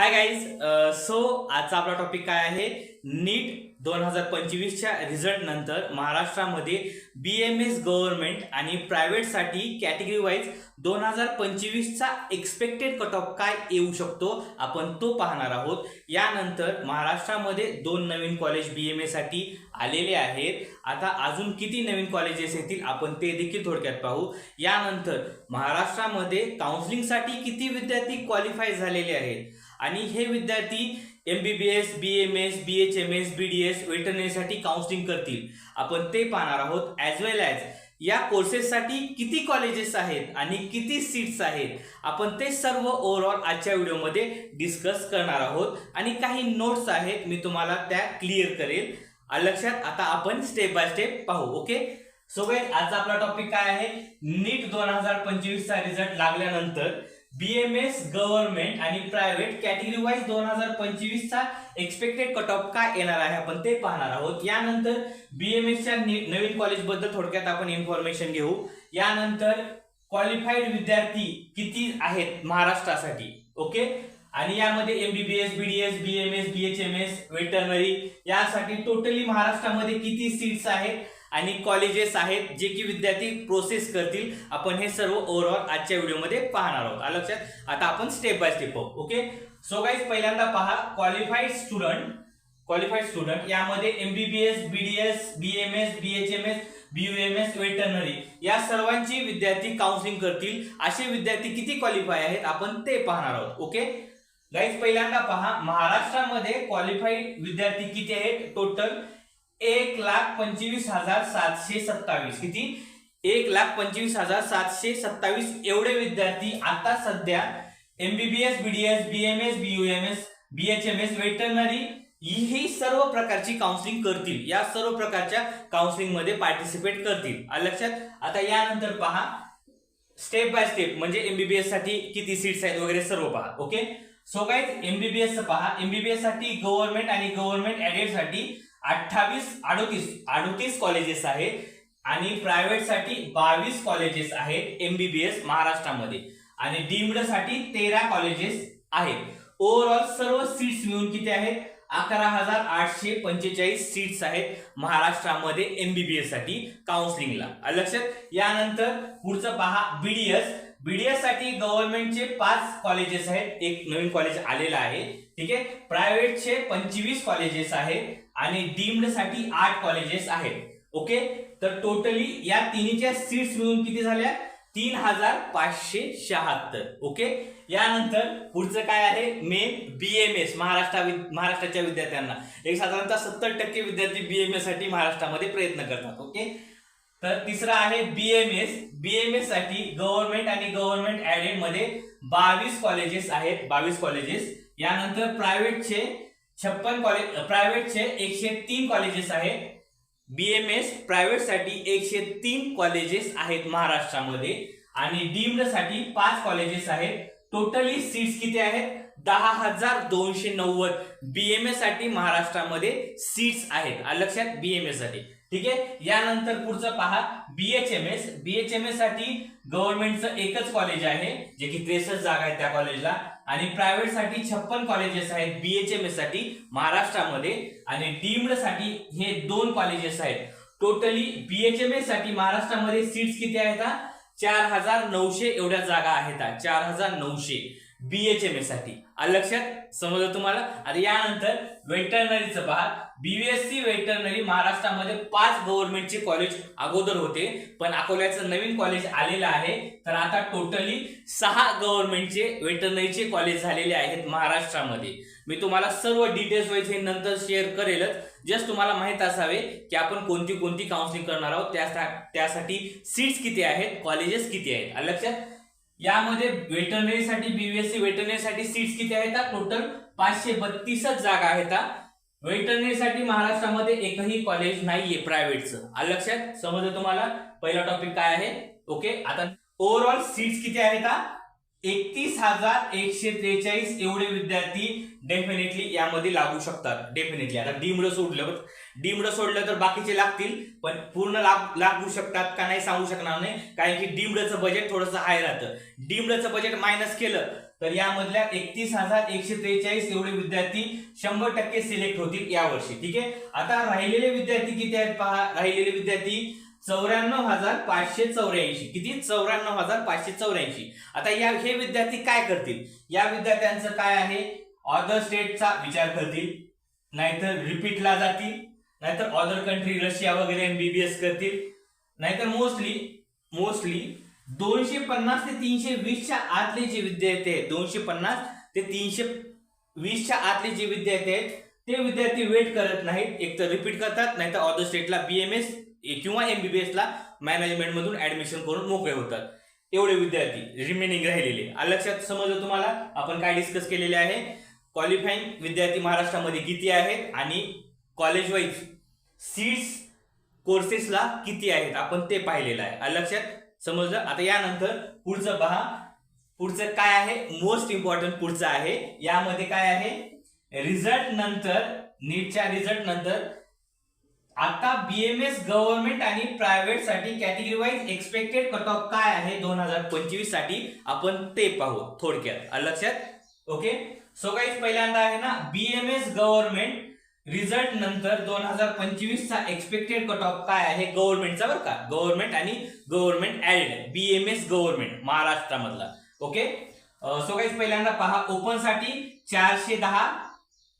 Hi guys so आजचा आपला topic काय आहे? नीट दोन हजार पंचवीसच्या रिझल्ट नंतर महाराष्ट्रामध्ये बी एम एस गव्हर्नमेंट आणि प्रायव्हेटसाठी कॅटेगरी वाईज दोन हजार पंचवीसचा एक्सपेक्टेड कट ऑफ काय येऊ शकतो? आपण तो पाहणार आहोत. यानंतर महाराष्ट्रामध्ये दोन नवीन कॉलेज बी एम एसाठी आलेले आहेत. आता अजून किती नवीन कॉलेजेस येतील आपण ते देखील थोडक्यात पाहू. यानंतर महाराष्ट्रामध्ये काउन्सिलिंगसाठी किती विद्यार्थी क्वालिफाय झालेले आहेत? आणि हे विद्यार्थी M B B S B M S B H M S B D S वेटरनरीसाठी counselling करतील. आपण ते पाहणार आहोत ॲज वेल ॲज या कोर्सेससाठी किती कॉलेजेस आहेत आणि किती सीट्स आहेत. आपण ते सर्व ओव्हरऑल आजच्या व्हिडिओमध्ये डिस्कस करणार आहोत. आणि काही नोट्स आहेत मी तुम्हाला त्या क्लिअर करेल. लक्षात आता आपण स्टेप बाय स्टेप पाहू ओके सो गाईज आजचा आपला टॉपिक काय आहे? नीट दोन हजार पंचवीसचा रिझल्ट लागल्यानंतर बीएमएस गव्हर्नमेंट आणि प्रायव्हेट कॅटेगरी वाईज दोन हजार पंचवीसचा एक्सपेक्टेड कट ऑफ काय येणार आहे आपण ते पाहणार आहोत. यानंतर बीएमएसच्या नवीन कॉलेजबद्दल थोडक्यात आपण इन्फॉर्मेशन घेऊ. यानंतर क्वालिफाईड विद्यार्थी किती आहेत महाराष्ट्रासाठी? ओके आणि यामध्ये MBBS BDS BMS BHMS veterinary यासाठी टोटली महाराष्ट्रामध्ये किती सीट्स आहेत? आणि कॉलेजेस आहेत जे की विद्यार्थी प्रोसेस करतील. आपण हे सर्व ओव्हरऑल आजच्या व्हिडिओमध्ये पाहणार आहोत. आलं लक्षात? आता आपण स्टेप बाय स्टेप पाहू. ओके सो गाईज पहिल्यांदा पहा क्वालिफाईड स्टुडंट क्वालिफाईड स्टुडंट यामध्ये MBBS BDS BMS BHMS BUMS veterinary या सर्वांची विद्यार्थी काउन्सिलिंग करतील. असे विद्यार्थी किती क्वालिफाय आहेत? आपण ते पाहणार आहोत. ओके गाईज पहिल्यांदा पहा महाराष्ट्रामध्ये क्वालिफाईड विद्यार्थी किती आहेत? टोटल एक लाख पंचवीस हजार सातशे सत्तावीस. किती? एक लाख पंचवीस हजार सातशे सत्तावीस एवढे विद्यार्थी आता सध्या MBBS BDS BMS BUMS BHMS veterinary ही सर्व प्रकारची काउन्सिलिंग करतील. या सर्व प्रकारच्या काउन्सिलिंगमध्ये पार्टिसिपेट करतील. लक्षात? आता यानंतर पहा स्टेप बाय स्टेप म्हणजे एमबीबीएससाठी किती सीट्स आहेत वगैरे सर्व पहा ओके सो काय एमबीबीएस पहा. एमबीबीएससाठी गव्हर्नमेंट आणि गव्हर्नमेंट ऍडेडसाठी अठ्ठावीस अडोतीस अडोतीस कॉलेजेस आहेत आणि प्रायव्हेटसाठी बावीस कॉलेजेस आहेत एमबीबीएस महाराष्ट्रामध्ये. आणि डीम्डसाठी तेरा कॉलेजेस आहेत. ओव्हरऑल सर्व सीट्स मिळून किती आहेत? अकरा हजार आठशे पंचेचाळीस सीट्स आहेत महाराष्ट्रामध्ये एमबीबीएससाठी काउन्सिलिंगला लक्षात? यानंतर पुढचं पहा बीडीएस बीडीएससाठी गव्हर्नमेंटचे पाच कॉलेजेस आहेत. एक नवीन कॉलेज आलेलं आहे. ठीक आहे? प्रायव्हेटचे पंचवीस कॉलेजेस आहेत आणि डीम्डसाठी आठ कॉलेजेस आहेत. ओके तर टोटली या तिन्हीच्या सीट्स मिळून किती झाल्या? तीन हजार पाचशे शहात्तर. ओके यानंतर पुढचं काय आहे? Main B M S Maharashtra महाराष्ट्राच्या विद्यार्थ्यांना. एक साधारणतः सत्तर टक्के विद्यार्थी बी एम एससाठी महाराष्ट्रामध्ये प्रयत्न करतात. ओके तर तिसरं आहे B M S B M एससाठी government आणि गव्हर्नमेंट ऍडेडमध्ये बावीस कॉलेजेस आहेत. बावीस कॉलेजेस यानंतर प्रायव्हेटचे छप्पन कॉलेज प्रायव्हेटचे एकशे तीन कॉलेजेस आहेत. बीएमएस प्रायव्हेटसाठी एकशे तीन कॉलेजेस आहेत महाराष्ट्रामध्ये. आणि डीम्डसाठी पाच कॉलेजेस आहेत. टोटली सीट्स किती आहेत? दहा हजार दोनशे नव्वद. बीएमएससाठी महाराष्ट्रामध्ये सीट्स आहेत. लक्षात बीएमएससाठी. ठीक आहे? यानंतर पुढचं पहा. बीएचएमएस बीएचएमएससाठी गव्हर्नमेंटचं एकच कॉलेज आहे जे की त्रेसष्ट जागा आहे त्या कॉलेजला आणि प्रायव्हेटसाठी छप्पन कॉलेजेस आहेत बीएचएमएससाठी महाराष्ट्रामध्ये आणि डीम्डसाठी हे दोन कॉलेजेस आहेत. टोटली बीएचएमएससाठी महाराष्ट्रामध्ये सीट्स किती आहेत चार हजार नऊशे एवढ्या जागा आहेत चार हजार नऊशे बीएचएमएससाठी. लक्षात? समजलं तुम्हाला? आणि यानंतर वेटरनरीचं पहा. बीबीएससी वेटरनरी महाराष्ट्रामध्ये पाच गव्हर्नमेंटचे कॉलेज अगोदर होते. पण अकोल्याचं नवीन कॉलेज आलेलं आहे. तर आता टोटली सहा गव्हर्नमेंटचे वेटरनरीचे कॉलेज झालेले आहेत महाराष्ट्रामध्ये. मी तुम्हाला सर्व डिटेल्स वाईज हे नंतर शेअर करेलच. जस्ट तुम्हाला माहीत असावे की आपण कोणती कोणती काउन्सिलिंग करणार आहोत. त्या त्यासाठी सीट्स किती आहेत कॉलेजेस किती आहेत. लक्षात यामध्ये वेटरनरीसाठी बीबीएससी वेटरनरीसाठी सीट्स किती आहेत? टोटल पाचशे बत्तीसच जागा आहेत वेटरनरीसाठी महाराष्ट्रामध्ये एकही कॉलेज नाहीये प्रायव्हेटचं आलं लक्षात? समजलं तुम्हाला? पहिला टॉपिक काय आहे? ओके आता ओव्हरऑल सीट्स किती आहेत एकतीस हजार एकशे त्रेचाळीस एवढे विद्यार्थी डेफिनेटली यामध्ये लागू शकतात. डेफिनेटली आता डीमड सोडलं डीमड सोडलं तर बाकीचे लागतील पण पूर्ण लाग लागू शकतात का नाही सांगू शकणार नाही कारण की डीमडचं बजेट थोडंसं हाय राहतं. डीमडचं बजेट मायनस केलं तर यामधल्या एकतीस हजार एकशे त्रेचाळीस एवढे विद्यार्थी शंभर टक्के सिलेक्ट होतील यावर्षी ठीक आहे? आता राहिलेले विद्यार्थी किती आहेत पहा? राहिलेले विद्यार्थी चौऱ्याण्णव हजार पाचशे चौऱ्याऐंशी किती? चौऱ्याण्णव हजार पाचशे चौऱ्याऐंशी. आता या हे विद्यार्थी काय करतील? या विद्यार्थ्यांचं काय आहे? ऑदर स्टेटचा विचार करतील नाहीतर रिपीटला जातील. नाहीतर ऑदर कंट्री रशिया वगैरे एमबीबीएस करतील. नाहीतर मोस्टली मोस्टली दोनशे पन्नास ते तीनशे वीसच्या आतले जे विद्यार्थी आहेत दोनशे पन्नास ते तीनशे वीसच्या आतले जे विद्यार्थी आहेत ते विद्यार्थी वेट करत नाहीत. एक तर रिपीट करतात नाहीतर ऑदर स्टेटला बीएमएस किंवा एम बी बी एसला मॅनेजमेंटमधून ऍडमिशन करून मोकळे होतात. एवढे विद्यार्थी रिमेनिंग राहिलेले. लक्षात समजलं तुम्हाला? आपण काय डिस्कस केलेले आहे? क्वालिफाईंग विद्यार्थी महाराष्ट्रामध्ये किती आहेत? आणि कॉलेज वाईज सीट्स कोर्सेसला किती आहेत? आपण ते पाहिलेलं आहे. आ, लक्षात समजलं? आता यानंतर पुढचं पहा. पुढचं काय आहे? मोस्ट इम्पॉर्टंट पुढचं आहे. यामध्ये काय आहे? रिझल्ट नंतर नीटच्या रिझल्ट नंतर आता बीएमएस गव्हर्नमेंट आणि प्रायव्हेटसाठी category wise expected cut off काय आहे? दोन हजार पंचवीससाठी आपण ते पाहू थोडक्यात. लक्षात? ओके सो गाईज पहिल्यांदा आहे ना बीएमएस गव्हर्नमेंट रिझल्ट नंतर दोन हजार पंचवीस चा एक्सपेक्टेड कट ऑफ काय आहे? गव्हर्नमेंटचा बरं का? गव्हर्नमेंट आणि गव्हर्नमेंट ऍडेड बीएमएस गव्हर्नमेंट महाराष्ट्रामधला. ओके सो काही पहिल्यांदा पहा ओपनसाठी चारशे दहा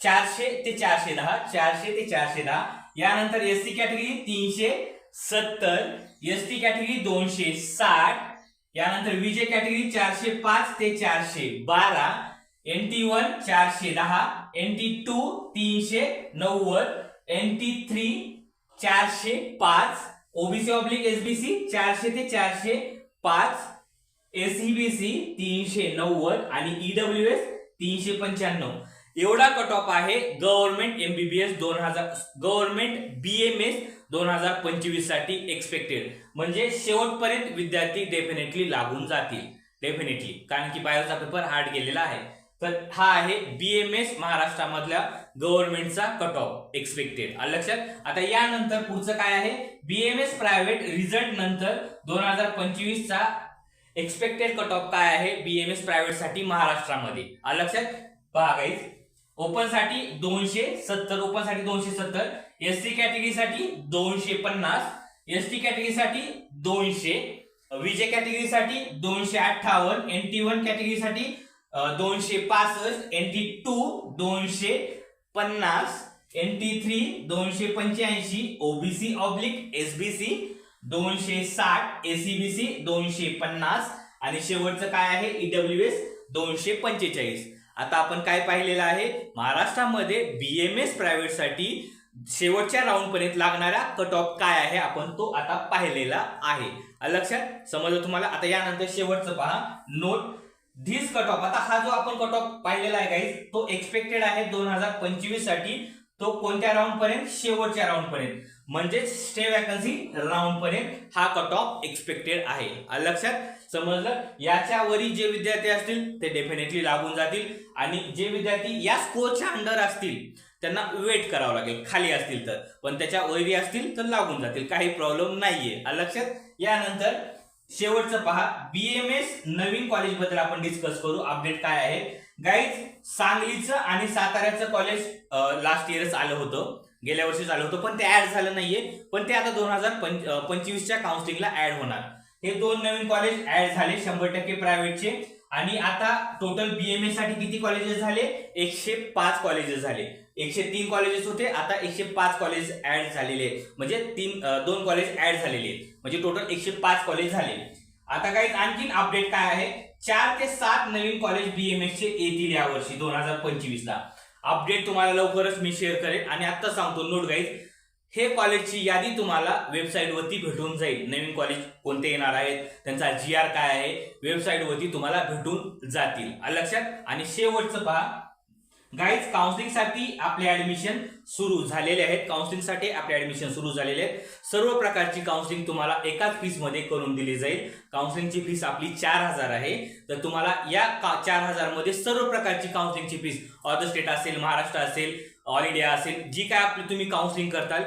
चारशे ते चारशे दहा चारशे ते चारशे दहा. यानंतर एस टी कॅटेगरी तीनशे सत्तर एस टी कॅटेगरी दोनशे साठ. यानंतर विजय कॅटेगरी चारशे पाच ते चारशे बारा. एन टी वन चारशे दहा एन टी टू तीनशे नव्वद एन टी थ्री चारशे पाच ओबीसी ऑब्लिक एसबीसी चारशे ते चारशे पाच एसईबीसी तीनशे नव्वद आणि ईडब्ल्यू एस तीनशे पंच्याण्णव. एवढा कट ऑफ आहे गव्हर्नमेंट एमबीबीएस दोन हजार गव्हर्नमेंट बीएमएस दोन हजार पंचवीससाठी एक्सपेक्टेड म्हणजे शेवटपर्यंत विद्यार्थी डेफिनेटली लागून जातील. डेफिनेटली कारण की बायोचा पेपर हार्ड गेलेला आहे. तर हा आहे बीएमएस महाराष्ट्रामधल्या गव्हर्नमेंटचा कट ऑफ एक्सपेक्टेड लक्षात? आता यानंतर पुढचं काय आहे? बीएमएस प्रायव्हेट रिझल्ट नंतर दोन हजार पंचवीसचा एक्सपेक्टेड कट ऑफ काय आहे? बीएमएस प्रायव्हेटसाठी महाराष्ट्रामध्ये. आलं लक्षात? पहा गाईज दोनशे सत्तर ओपनसाठी दोनशे सत्तर एस टी कॅटेगरीसाठी दोनशे पन्नास एस टी कॅटेगरीसाठी दोनशे विजय कॅटेगरीसाठी दोनशे अठ्ठावन्न एन टी वन कॅटेगरीसाठी दोनशे पासष्ट एन टी टू दोनशे पन्नास एन टी थ्री दोनशे पंच्याऐंशी ओबीसी ऑब्लिक एसबीसी दोनशे साठ एसीबीसी दोनशे पन्नास आणि शेवटचं काय आहे? ईडब्ल्यू एस दोनशे पंचेचाळीस. आता आपण काय पाहिलेलं आहे? महाराष्ट्रामध्ये बी एम एस प्रायव्हेटसाठी शेवटच्या राऊंडपर्यंत लागणारा कट ऑफ काय आहे? आपण तो आता पाहिलेला आहे. लक्षात? समजलं तुम्हाला? आता यानंतर शेवटचं पहा. नोट धीस कट ऑफ आता हा जो आपण कट ऑफ पाहिलेला आहे काही तो एक्सपेक्टेड आहे दोन हजार पंचवीससाठी. तो कोणत्या राऊंड पर्यंत? शेवटच्या राऊंड पर्यंत. म्हणजेच स्टे वॅकन्सी राऊंड पर्यंत हा कट ऑफ एक्सपेक्टेड आहे लक्षात समजलं? याच्यावरील जे विद्यार्थी असतील ते डेफिनेटली लागून जातील. आणि जे विद्यार्थी या स्कोरच्या अंडर असतील त्यांना वेट करावं लागेल. खाली असतील तर. पण त्याच्या वैरी असतील तर लागून जातील. काही प्रॉब्लेम नाहीये. लक्षात यानंतर शेवटचं पहा. बीएमएस नवीन कॉलेजबद्दल आपण डिस्कस करू. अपडेट काय आहे? गाईज सांगलीचं आणि साताऱ्याचं कॉलेज लास्ट इयरच आलं होतं. गेल्या वर्षीच आलं होतं पण ते ऍड झालं नाहीये. पण ते आता दोन हजार पंचवीसच्या काउन्सिलिंगला ऍड होणार. हे दोन नवीन कॉलेज ऍड झाले शंभर टक्के प्रायव्हेटचे आणि आता टोटल बीएमएससाठी किती कॉलेजेस झाले? एकशे पाच कॉलेजेस झाले. एकशे तीन कॉलेजेस होते आता एकशे पाच कॉलेज ऍड झालेले आहेत. म्हणजे तीन दोन कॉलेज ऍड झालेले आहेत. म्हणजे टोटल एकशे पाच कॉलेज झाले. आता काही आणखीन अपडेट काय आहे? चार ते सात नवीन कॉलेज बीएमएस चे येतील यावर्षी दोन हजार पंचवीस ला अपडेट तुम्हाला लवकरच मी शेअर करेन. आणि आता सांगतो नोट गाईज हे कॉलेजची यादी तुम्हाला वेबसाईटवरती भेटून जाईल. नवीन कॉलेज कोणते येणार आहेत त्यांचा जी आर काय आहे वेबसाईटवरती तुम्हाला भेटून जातील. लक्षात? आणि शेवटचं पहा गाईज काउन्सिलिंगसाठी आपले ऍडमिशन सुरू झालेले आहेत. काउन्सिलिंगसाठी आपले ऍडमिशन सुरू झालेले आहेत. सर्व प्रकारची काउन्सिलिंग तुम्हाला एकाच फीसमध्ये करून दिली जाईल. काउन्सिलिंगची फीस आपली चार हजार आहे. तर तुम्हाला या का- चार हजारमध्ये सर्व प्रकारची काउन्सिलिंगची फीस ऑदर स्टेट असेल महाराष्ट्र असेल ऑल इंडिया असेल जी काय आपली तुम्ही काउन्सिलिंग करताल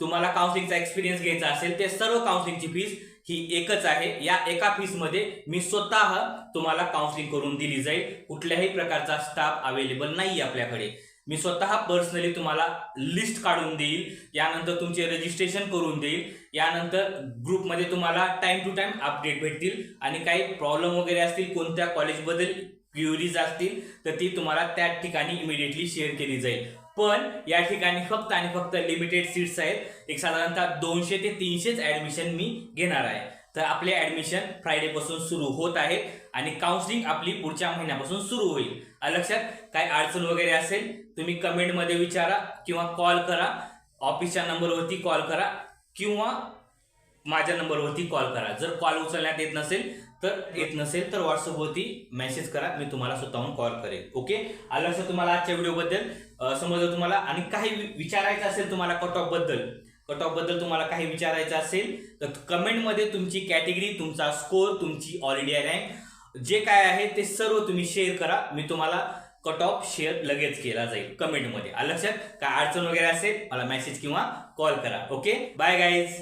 तुम्हाला काउन्सिलिंगचा एक्सपिरियन्स घ्यायचा असेल ते सर्व काउन्सिलिंगची फीस ही एकच आहे. या एका फीसमध्ये मी स्वतः तुम्हाला काउन्सिलिंग करून दिली जाईल. कुठल्याही प्रकारचा स्टाफ अवेलेबल नाही आपल्याकडे. मी स्वतः पर्सनली तुम्हाला लिस्ट काढून देईल. यानंतर तुमचे रजिस्ट्रेशन करून देईल. यानंतर ग्रुपमध्ये तुम्हाला टाइम टू टाइम अपडेट भेटतील. आणि काही प्रॉब्लेम वगैरे असतील कोणत्या कॉलेजबद्दल क्युरीज असतील तर ती तुम्हाला त्या ठिकाणी इमिडिएटली शेअर केली जाईल. पण या ठिकाणी फक्त आणि फक्त लिमिटेड सीट्स आहेत. एक साधारणतः दोनशे ते तीनशेच ऍडमिशन मी घेणार आहे. तर आपले ऍडमिशन फ्रायडे पासून सुरू होत आहे आणि काउन्सिलिंग आपली पुढच्या महिन्यापासून सुरू होईल. लक्षात काय अडचण वगैरे असेल तुम्ही कमेंटमध्ये विचारा किंवा कॉल करा. ऑफिसच्या नंबरवरती कॉल करा किंवा माझ्या नंबरवरती कॉल करा. जर कॉल उचलण्यात येत नसेल तर येत नसेल तर व्हॉट्सअपवरती मेसेज करा मी तुम्हाला स्वतःहून कॉल करेल. ओके आलं असं तुम्हाला आजच्या व्हिडिओबद्दल समजलं तुम्हाला? आणि काही विचारायचं असेल तुम्हाला कट ऑफबद्दल कट ऑफबद्दल तुम्हाला काही विचारायचं असेल तर कमेंटमध्ये तुमची कॅटेगरी तुमचा स्कोर तुमची ऑल इंडिया रँक जे काय आहे ते सर्व तुम्ही शेअर करा. मी तुम्हाला कट ऑफ शेअर लगेच केला जाईल कमेंटमध्ये लक्षात? काय अडचण वगैरे असेल मला मेसेज किंवा कॉल करा. Okay bye guys